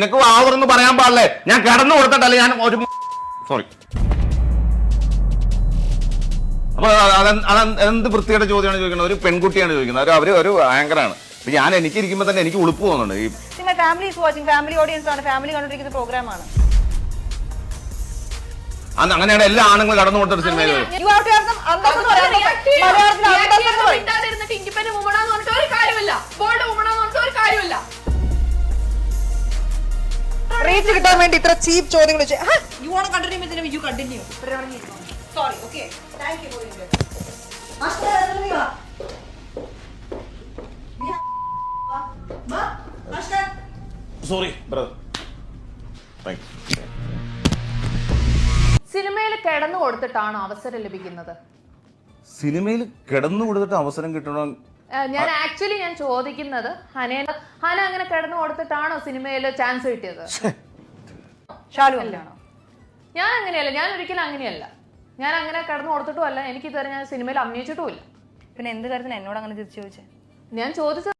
നിനക്ക് വാവറെന്ന് പറയാൻ പാടില്ലേ? ഞാൻ കടന്നു കൊടുത്തിട്ടല്ല ഞാൻ ഒരു സോറി അപ്പൊ അതെ- അതെ- എന്ത് വൃത്തിയുടെ ചോദ്യമാണ് ചോദിക്കുന്നത്? ഒരു പെൺകുട്ടിയാണ് ചോദിക്കുന്നത്. ഒരു അവർ ഒരു ആങ്കറാണ് അപ്പൊ ഞാൻ എനിക്ക് ഇരിക്കുമ്പോ തന്നെ എനിക്ക് ഉളുപ്പ് തോന്നുന്നുണ്ട്. ഈ ഫാമിലി വാച്ചിങ് ഫാമിലി ഓഡിയൻസ് ആണ്. ഫാമിലി കണ്ടിരിക്കുന്ന പ്രോഗ്രാമാണ് അങ്ങനെയാണ് എല്ലാ ആണുങ്ങളും കടന്നു കൊടുത്തൊരു സിനിമയിൽ റീച്ച് കിട്ടാൻ വേണ്ടി ഇത്ര ചീപ്പ് ചോദ്യങ്ങൾ you won't continue with you continue sorry okay thank you sorry brother thank you സിനിമയിൽ കിടന്നു കൊടുത്തിട്ടാണോ അവസരം ലഭിക്കുന്നത്? സിനിമയിൽ കിടന്നു കൊടുത്തിട്ട് അവസരം കിട്ടണം ഞാൻ ആക്ച്വലി ഞാൻ ചോദിക്കുന്നത് ഹനേന ഹന അങ്ങനെ കിടന്നു കൊടുത്തിട്ടാണോ സിനിമയിൽ ചാൻസ് കിട്ടിയത്? ഷാലു അല്ലാണോ ഞാൻ അങ്ങനെയല്ല. ഞാൻ ഒരിക്കലും അങ്ങനെയല്ല. ഞാൻ അങ്ങനെ കിടന്നു കൊടുത്തിട്ടും അല്ല എനിക്ക് ഇതുവരെ ഞാൻ സിനിമയിൽ അഭിനയിച്ചിട്ടുമില്ല. പിന്നെ എന്ത് കാര്യത്തിന് എന്നോട് അങ്ങനെ തിരിച്ചു ചോദിച്ചേ? ഞാൻ ചോദിച്ചത്